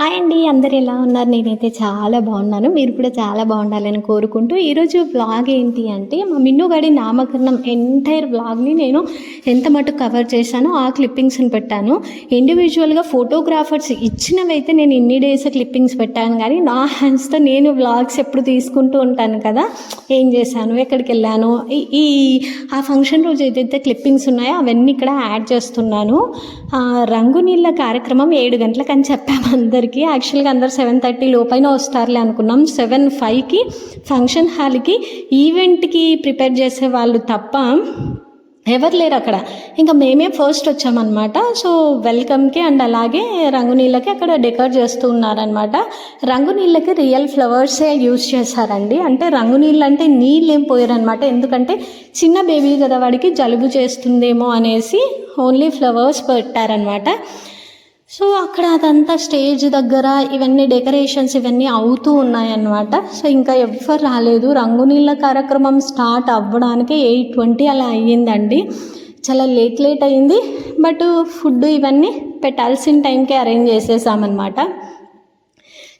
Hi అండి అందరు ఎలా ఉన్నారు? నేనైతే చాలా బాగున్నాను. మీరు కూడా చాలా బాగుండాలని కోరుకుంటూ ఈరోజు వ్లాగ్ ఏంటి అంటే మా మిన్నుగాడి నామకరణం ఎంటైర్ వ్లాగ్ని నేను ఎంత మటుకు కవర్ చేశానో ఆ క్లిప్పింగ్స్ని పెట్టాను. ఇండివిజువల్గా ఫోటోగ్రాఫర్స్ ఇచ్చినవైతే నేను ఇన్ని డేస్ క్లిప్పింగ్స్ పెట్టాను కానీ నా హ్యాండ్స్తో నేను వ్లాగ్స్ ఎప్పుడు తీసుకుంటూ ఉంటాను కదా? ఏం చేశాను? ఎక్కడికి వెళ్ళాను? ఈ- ఆ ఫంక్షన్ రోజు ఏదైతే క్లిప్పింగ్స్ ఉన్నాయో అవన్నీ ఇక్కడ యాడ్ చేస్తున్నాను. ఆ, రంగు నీళ్ళ కార్యక్రమం ఏడు గంటలకు అని చెప్పాము దగ్గరికి యాక్చువల్గా అందరు సెవెన్ థర్టీ లోపైన వస్తారులే అనుకున్నాం. సెవెన్ ఫైవ్కి ఫంక్షన్ హాల్కి ఈవెంట్కి ప్రిపేర్ చేసే వాళ్ళు తప్ప ఎవరు లేరు అక్కడ. ఇంకా మేమే ఫస్ట్ వచ్చామన్నమాట. సో వెల్కమ్కి అండ్ అలాగే రంగు నీళ్ళకి అక్కడ డెకర్ చేస్తూ ఉన్నారనమాట రంగు నీళ్ళకి రియల్ ఫ్లవర్సే యూజ్ చేశారండి. అంటే రంగు నీళ్ళు అంటే నీళ్ళు ఏం పోయారనమాట ఎందుకంటే చిన్న బేబీ కదా వాడికి జలుబు చేస్తుందేమో అనేసి ఓన్లీ ఫ్లవర్స్ పెట్టారనమాట సో అక్కడ అదంతా స్టేజ్ దగ్గర ఇవన్నీ డెకరేషన్స్ ఇవన్నీ అవుతూ ఉన్నాయన్నమాట. సో ఇంకా ఎవ్వరు రాలేదు. రంగు నీళ్ళ కార్యక్రమం స్టార్ట్ అవ్వడానికి ఎయిట్ ట్వంటీ అలా అయ్యిందండి. చాలా లేట్ లేట్ అయింది బట్ ఫుడ్ ఇవన్నీ పెట్టాల్సిన టైంకే అరేంజ్ చేసేసామన్నమాట.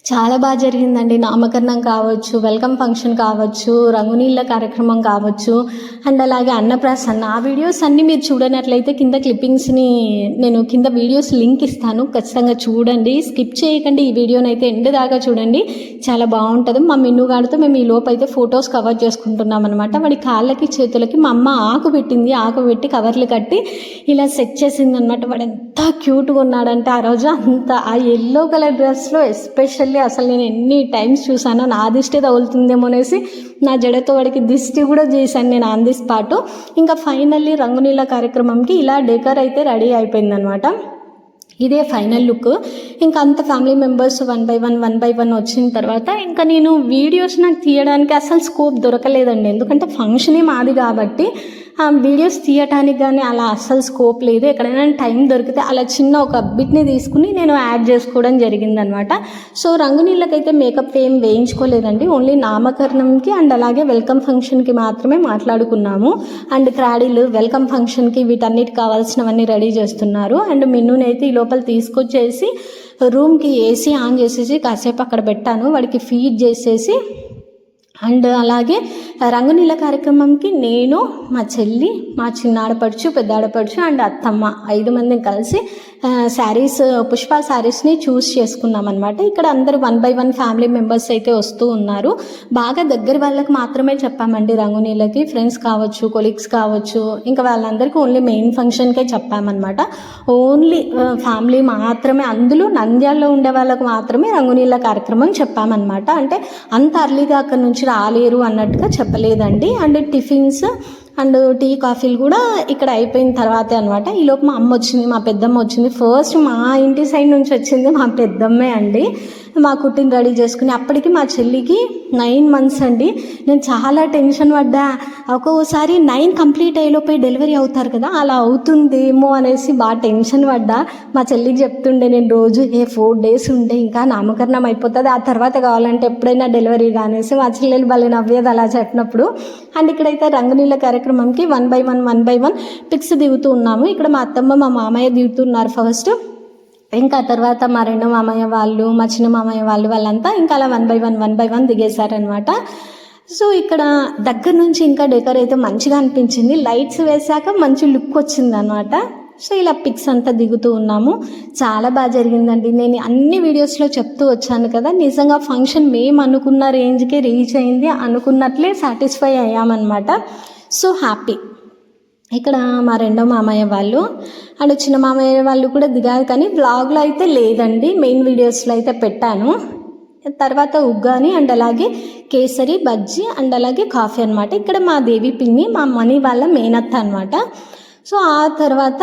చాలా బాగా జరిగిందండి. నామకరణం కావచ్చు వెల్కమ్ ఫంక్షన్ కావచ్చు రంగునీళ్ళ కార్యక్రమం కావచ్చు అండ్ అలాగే అన్నప్రాసన్న ఆ వీడియోస్ అన్నీ మీరు చూడనట్లయితే కింద క్లిప్పింగ్స్ని నేను కింద వీడియోస్ లింక్ ఇస్తాను. ఖచ్చితంగా చూడండి. స్కిప్ చేయకండి. ఈ వీడియోని అయితే ఎండ్ దాకా చూడండి. చాలా బాగుంటుంది. మా మిన్నుగాడితో మేము ఈ లోపు అయితే ఫొటోస్ కవర్ చేసుకుంటున్నాం అనమాట వాడి కాళ్ళకి చేతులకి మా అమ్మ ఆకు పెట్టింది. ఆకు పెట్టి కవర్లు కట్టి ఇలా సెట్ చేసింది అనమాట వాడు ఎంత క్యూట్గా ఉన్నాడంటే ఆ రోజు అంత ఆ ఎల్లో కలర్ డ్రెస్లో ఎస్పెషల్లీ అసలు నేను ఎన్ని టైమ్స్ చూసానో నా దిష్టి తగులుతుందేమో అనేసి నా జడతో వాడికి దిష్టి కూడా చేశాను నేను ఆన్ ది స్పాట్ ఇంకా ఫైనల్లీ రంగునీళ్ళ కార్యక్రమంకి ఇలా డెకర్ అయితే రెడీ అయిపోయిందనమాట ఇదే ఫైనల్ లుక్ ఇంకా అంత family members one by one one by one వచ్చిన తర్వాత ఇంకా నేను వీడియోస్ నాకు తీయడానికి అసలు స్కోప్ దొరకలేదండి. ఎందుకంటే ఫంక్షనే మాది కాబట్టి వీడియోస్ తీయటానికి కానీ అలా అస్సలు స్కోప్ లేదు. ఎక్కడైనా టైం దొరికితే అలా చిన్న ఒక బిట్ని తీసుకుని నేను యాడ్ చేసుకోవడం జరిగిందనమాట. సో రంగు నీళ్ళకైతే మేకప్ ఏం వేయించుకోలేదండి. ఓన్లీ నామకరణంకి అండ్ అలాగే వెల్కమ్ ఫంక్షన్కి మాత్రమే మాట్లాడుకున్నాము. అండ్ క్రాడీలు వెల్కమ్ ఫంక్షన్కి వీటన్నిటికి కావాల్సినవన్నీ రెడీ చేస్తున్నారు. అండ్ మిన్నునైతే ఈ లోపల తీసుకొచ్చేసి రూమ్కి ఏసీ ఆన్ చేసేసి కాసేపు అక్కడ పెట్టాను. వాడికి ఫీడ్ చేసేసి అండ్ అలాగే రంగునీళ్ళ కార్యక్రమంకి నేను మా చెల్లి మా చిన్న ఆడపడుచు పెద్ద ఆడపడుచు అండ్ అత్తమ్మ ఐదు మంది కలిసి శారీస్ పుష్ప శారీస్ని చూస్ చేసుకున్నాం అనమాట ఇక్కడ అందరూ one by one family members అయితే వస్తూ ఉన్నారు. బాగా దగ్గర వాళ్ళకి మాత్రమే చెప్పామండి రంగునీళ్ళకి. ఫ్రెండ్స్ కావచ్చు కొలీగ్స్ కావచ్చు ఇంకా వాళ్ళందరికీ ఓన్లీ మెయిన్ ఫంక్షన్కే చెప్పామన్నమాట. ఓన్లీ ఫ్యామిలీ మాత్రమే అందులో నంద్యాలలో ఉండే వాళ్ళకు మాత్రమే రంగునీళ్ళ కార్యక్రమం చెప్పామన్నమాట. అంటే అంత అర్లీగా అక్కడ నుంచి రాలేరు అన్నట్టుగా చెప్పలేదండి. అండ్ టిఫిన్స్ అండ్ టీ కాఫీలు కూడా ఇక్కడ అయిపోయిన తర్వాతే అనమాట ఈలోపు మా అమ్మ వచ్చింది మా పెద్దమ్మ వచ్చింది. ఫస్ట్ మా ఇంటి సైడ్ నుంచి వచ్చింది మా పెద్దమ్మే అండి. మా కుట్టిని రెడీ చేసుకుని అప్పటికి మా చెల్లికి నైన్ మంత్స్ అండి. నేను చాలా టెన్షన్ పడ్డా. ఒక్కోసారి నైన్ కంప్లీట్ అయ్యేలోపే డెలివరీ అవుతారు కదా అలా అవుతుందేమో అనేసి బాగా టెన్షన్ పడ్డా. మా చెల్లికి చెప్తుండే నేను రోజు ఏ ఫోర్ డేస్ ఉంటే ఇంకా నామకరణం అయిపోతుంది ఆ తర్వాత కావాలంటే ఎప్పుడైనా డెలివరీ కానేసి మా చెల్లెలు భలే నవ్వేది అలా చెప్పినప్పుడు. అండ్ ఇక్కడైతే రంగునీళ్ళ కార్యక్రమంకి one by one one by one pics దిగుతూ ఉన్నాము. ఇక్కడ మా అత్తమ్మ మా మామయ్య దిగుతున్నారు ఫస్ట్ ఇంకా తర్వాత మా రెండో మామయ్య వాళ్ళు మా చిన్న మామయ్య వాళ్ళు వాళ్ళంతా ఇంకా అలా one by one one by one దిగేశారనమాట so ఇక్కడ దగ్గర నుంచి ఇంకా డెకర్ అయితే మంచిగా అనిపించింది. లైట్స్ వేసాక మంచి లుక్ వచ్చింది అనమాట సో ఇలా పిక్స్ అంతా దిగుతూ ఉన్నాము. చాలా బాగా జరిగిందండి. నేను అన్ని వీడియోస్లో చెప్తూ వచ్చాను కదా నిజంగా ఫంక్షన్ మేము అనుకున్న రేంజ్కే రీచ్ అయింది. అనుకున్నట్లే సాటిస్ఫై అయ్యామన్నమాట. సో హ్యాపీ ఇక్కడ మా రెండో మామయ్య వాళ్ళు అండ్ చిన్న మామయ్య వాళ్ళు కూడా దిగారు కానీ బ్లాగ్లో అయితే లేదండి. మెయిన్ వీడియోస్లో అయితే పెట్టాను. తర్వాత ఉగ్గాని అండ్ అలాగే కేసరి బజ్జీ అండ్ అలాగే కాఫీ అనమాట ఇక్కడ మా దేవి పిన్ని మా మనీ వాళ్ళ మేనత్త అనమాట సో ఆ తర్వాత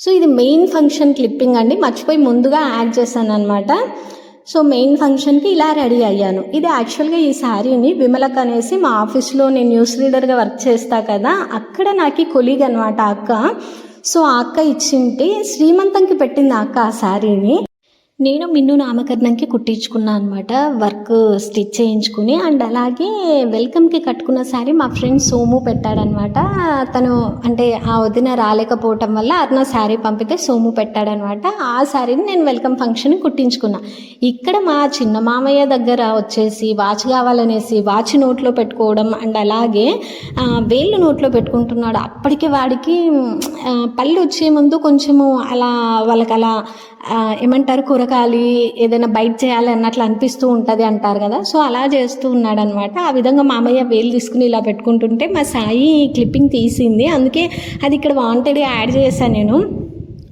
సో ఇది మెయిన్ ఫంక్షన్ క్లిప్పింగ్ అండి. మర్చిపోయి ముందుగా యాడ్ చేశాను అనమాట సో మెయిన్ ఫంక్షన్కి ఇలా రెడీ అయ్యాను. ఇది యాక్చువల్గా ఈ శారీని విమలక్ అనేసి మా ఆఫీస్లో నేను న్యూస్ రీడర్గా వర్క్ చేస్తా కదా అక్కడ నాకు కొలీగ్ అనమాట అక్క. సో ఆ అక్క ఇచ్చింటే శ్రీమంతంకి పెట్టింది ఆ అక్క ఆ శారీని. నేను మిన్ను నామకరణంకి కుట్టించుకున్నా అనమాట వర్క్ స్టిచ్ చేయించుకుని. అండ్ అలాగే వెల్కమ్కి కట్టుకున్న శారీ మా ఫ్రెండ్ సోము పెట్టాడనమాట తను అంటే ఆ వదిన రాలేకపోవటం వల్ల అతను శారీ పంపితే సోము పెట్టాడనమాట ఆ శారీని నేను వెల్కమ్ ఫంక్షన్ కుట్టించుకున్నా. ఇక్కడ మా చిన్న మామయ్య దగ్గర వచ్చేసి వాచ్ కావాలనేసి వాచ్ నోట్లో పెట్టుకోవడం అండ్ అలాగే వేళ్ళు నోట్లో పెట్టుకుంటున్నాడు. అప్పటికే వాడికి పళ్ళు వచ్చే ముందు కొంచెము అలా వాళ్ళకి అలా ఏమంటారు కూర కూరగాయలు ఏదైనా బయట చేయాలి అన్నట్లు అనిపిస్తూ ఉంటుంది అంటారు కదా. సో అలా చేస్తూ ఉన్నాడు అనమాట ఆ విధంగా మామయ్య వేలు తీసుకుని ఇలా పెట్టుకుంటుంటే మా సాయి క్లిప్పింగ్ తీసింది. అందుకే అది ఇక్కడ వాంటెడ్గా యాడ్ చేశాను నేను.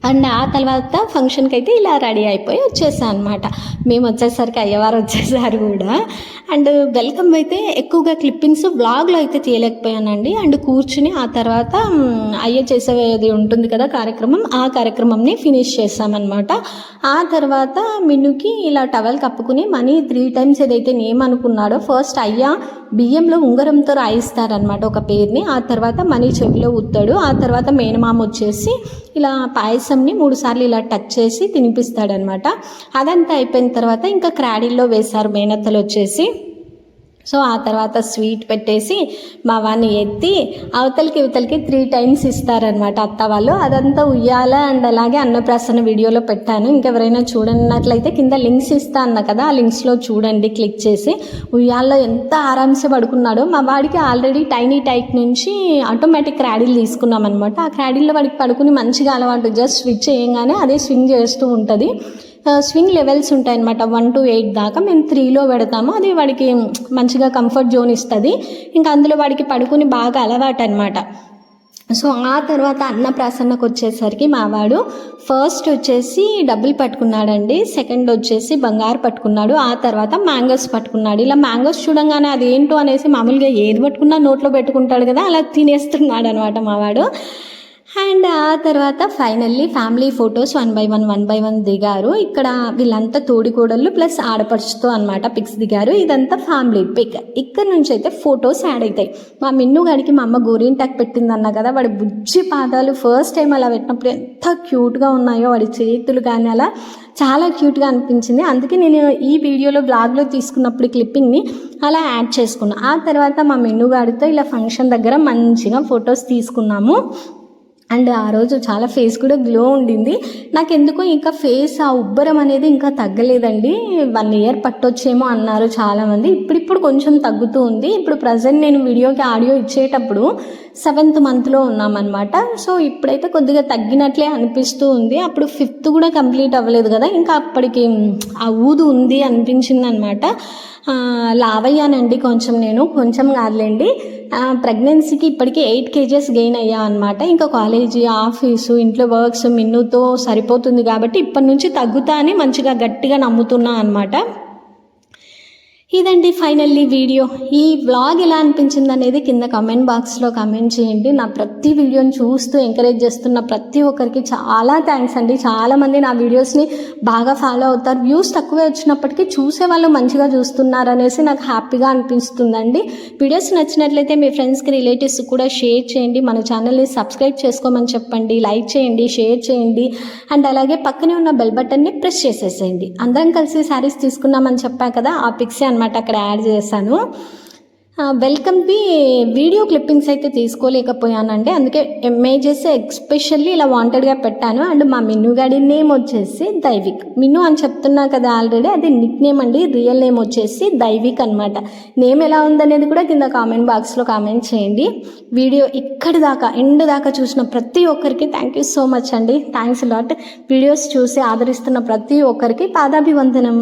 అండ్ ఆ తర్వాత ఫంక్షన్కి అయితే ఇలా రెడీ అయిపోయి వచ్చేసాను అనమాట మేము వచ్చేసరికి అయ్యవారు వచ్చేసారు కూడా. అండ్ వెల్కమ్ అయితే ఎక్కువగా క్లిప్పింగ్స్ బ్లాగ్లో అయితే తీయలేకపోయానండి. అండ్ కూర్చుని ఆ తర్వాత అయ్య చేసేది ఉంటుంది కదా కార్యక్రమం ఆ కార్యక్రమంని ఫినిష్ చేసామన్నమాట ఆ తర్వాత మిన్నుకి ఇలా టవల్ కప్పుకుని మనీ త్రీ టైమ్స్ ఏదైతే నేమ్ అనుకున్నాడో ఫస్ట్ అయ్యా బియ్యంలో ఉంగరంతో రాయిస్తారనమాట ఒక పేరుని. ఆ తర్వాత మనీ చెవిలో ఉత్తాడు ఆ తర్వాత మేనమామ వచ్చేసి ఇలా పాయసం మాంసంని మూడుసార్లు ఇలా టచ్ చేసి తినిపిస్తాడనమాట. అదంతా అయిపోయిన తర్వాత ఇంకా క్రాడీల్లో వేశారు మేనత్తలు వచ్చేసి. సో ఆ తర్వాత స్వీట్ పెట్టేసి మా వాడిని ఎత్తి అవతలకి ఇవతలకి త్రీ టైమ్స్ ఇస్తారనమాట అత్త వాళ్ళు. అదంతా ఉయ్యాల అండ్ అలాగే అన్నప్రాసన వీడియోలో పెట్టాను. ఇంకెవరైనా చూడనట్లయితే కింద లింక్స్ ఇస్తా అన్న కదా ఆ లింక్స్లో చూడండి క్లిక్ చేసి. ఉయ్యాల్లో ఎంత ఆరామ్సే పడుకున్నాడో. మా వాడికి ఆల్రెడీ టైనీ టైప్ నుంచి ఆటోమేటిక్ క్రాడీలు తీసుకున్నాం అనమాట ఆ క్రాడీల్లో వాడికి పడుకుని మంచిగా అలవాటు జస్ట్ స్విచ్ చేయగానే అదే స్వింగ్ చేస్తూ ఉంటుంది. స్వింగ్ లెవెల్స్ ఉంటాయి అనమాట వన్ టు ఎయిట్ దాకా మేము త్రీలో పెడతాము. అది వాడికి మంచిగా కంఫర్ట్ జోన్ ఇస్తుంది. ఇంకా అందులో వాడికి పడుకుని బాగా అలవాటు అనమాట సో ఆ తర్వాత అన్నప్రాసన్నకు వచ్చేసరికి మావాడు ఫస్ట్ వచ్చేసి డబ్బులు పట్టుకున్నాడండి. సెకండ్ వచ్చేసి బంగారు పట్టుకున్నాడు. ఆ తర్వాత మ్యాంగోస్ పట్టుకున్నాడు. ఇలా మ్యాంగోస్ చూడంగానే అది ఏంటో అనేసి మామూలుగా ఏది పట్టుకున్నా నోట్లో పెట్టుకుంటాడు కదా అలా తినేస్తున్నాడు అనమాట మావాడు అండ్ ఆ తర్వాత finally family photos one by one one by one దిగారు. ఇక్కడ వీళ్ళంతా తోడికోడళ్ళు ప్లస్ ఆడపడుచుతో అనమాట పిక్స్ దిగారు. ఇదంతా ఫ్యామిలీ పిక్. ఇక్కడ నుంచి అయితే ఫొటోస్ యాడ్ అవుతాయి మా మిన్ను గాడికి మా అమ్మ గోరింటాక్ పెట్టిందన్న కదా వాడి బుజ్జి పాదాలు ఫస్ట్ టైం అలా పెట్టినప్పుడు ఎంత క్యూట్గా ఉన్నాయో వాడి చేతులు కానీ అలా చాలా క్యూట్గా అనిపించింది. అందుకే నేను ఈ వీడియోలో బ్లాగ్లో తీసుకున్నప్పుడు క్లిప్పింగ్ని అలా యాడ్ చేసుకున్నాను ఆ తర్వాత మా మెన్నుగాడితో ఇలా ఫంక్షన్ దగ్గర మంచిగా ఫొటోస్ తీసుకున్నాము. అండ్ ఆ రోజు చాలా ఫేస్ కూడా గ్లో ఉండింది. నాకు ఎందుకో ఇంకా ఫేస్ ఆ ఉబ్బరం అనేది ఇంకా తగ్గలేదండి. వన్ ఇయర్ పట్టొచ్చేమో అన్నారు చాలామంది. ఇప్పుడిప్పుడు కొంచెం తగ్గుతూ ఉంది. ఇప్పుడు ప్రజెంట్ నేను వీడియోకి ఆడియో ఇచ్చేటప్పుడు సెవెంత్ మంత్లో ఉన్నామన్నమాట. సో ఇప్పుడైతే కొద్దిగా తగ్గినట్లే అనిపిస్తూ ఉంది. అప్పుడు ఫిఫ్త్ కూడా కంప్లీట్ అవ్వలేదు కదా. ఇంకా అప్పటికి ఆ ఊదు ఉంది అనిపించింది అనమాట లావయ్యానండి కొంచెం నేను. కొంచెం కాదులేండి. ప్రెగ్నెన్సీకి ఇప్పటికీ ఎయిట్ కేజెస్ గెయిన్ అయ్యా అనమాట ఇంకా కాలేజీ ఆఫీసు ఇంట్లో వర్క్స్ మిన్నుతో సరిపోతుంది కాబట్టి ఇప్పటి నుంచి తగ్గుతా అని మంచిగా గట్టిగా నమ్ముతున్నా అనమాట ఇదండి ఫైనల్లీ వీడియో. ఈ వ్లాగ్ ఎలా అనిపించింది అనేది కింద కమెంట్ బాక్స్లో కమెంట్ చేయండి. నా ప్రతి వీడియోని చూస్తూ ఎంకరేజ్ చేస్తున్న ప్రతి ఒక్కరికి చాలా థ్యాంక్స్ అండి. చాలామంది నా వీడియోస్ని బాగా ఫాలో అవుతారు. వ్యూస్ తక్కువే వచ్చినప్పటికీ చూసే వాళ్ళు మంచిగా చూస్తున్నారు అనేసి నాకు హ్యాపీగా అనిపిస్తుందండి. వీడియోస్ నచ్చినట్లయితే మీ ఫ్రెండ్స్కి రిలేటివ్స్ కూడా షేర్ చేయండి. మన ఛానల్ని సబ్స్క్రైబ్ చేసుకోమని చెప్పండి. లైక్ చేయండి షేర్ చేయండి. అండ్ అలాగే పక్కనే ఉన్న బెల్ బటన్ని ప్రెస్ చేసేసేయండి. అందరం కలిసి శారీస్ తీసుకున్నామని చెప్పా కదా ఆ పిక్సే అనమాట అక్కడ యాడ్ చేశాను. వెల్కమ్కి వీడియో క్లిప్పింగ్స్ అయితే తీసుకోలేకపోయానండి. అందుకే ఇమేజెస్ ఎక్స్పెషల్లీ ఇలా వాంటెడ్గా పెట్టాను. అండ్ మా మిన్ను గాడి నేమ్ వచ్చేసి దైవిక్. మిన్ను అని చెప్తున్నా కదా ఆల్రెడీ అది నిక్ నేమ్ అండి. రియల్ నేమ్ వచ్చేసి దైవిక్ అనమాట నేమ్ ఎలా ఉందనేది కూడా కింద కామెంట్ బాక్స్లో కామెంట్ చేయండి. వీడియో ఇక్కడి దాకా ఎండ్ దాకా చూసిన ప్రతి ఒక్కరికి థ్యాంక్ యూ సో మచ్ అండి. థ్యాంక్స్ లాట్ వీడియోస్ చూసి ఆదరిస్తున్న ప్రతి ఒక్కరికి పాదాభివందనం.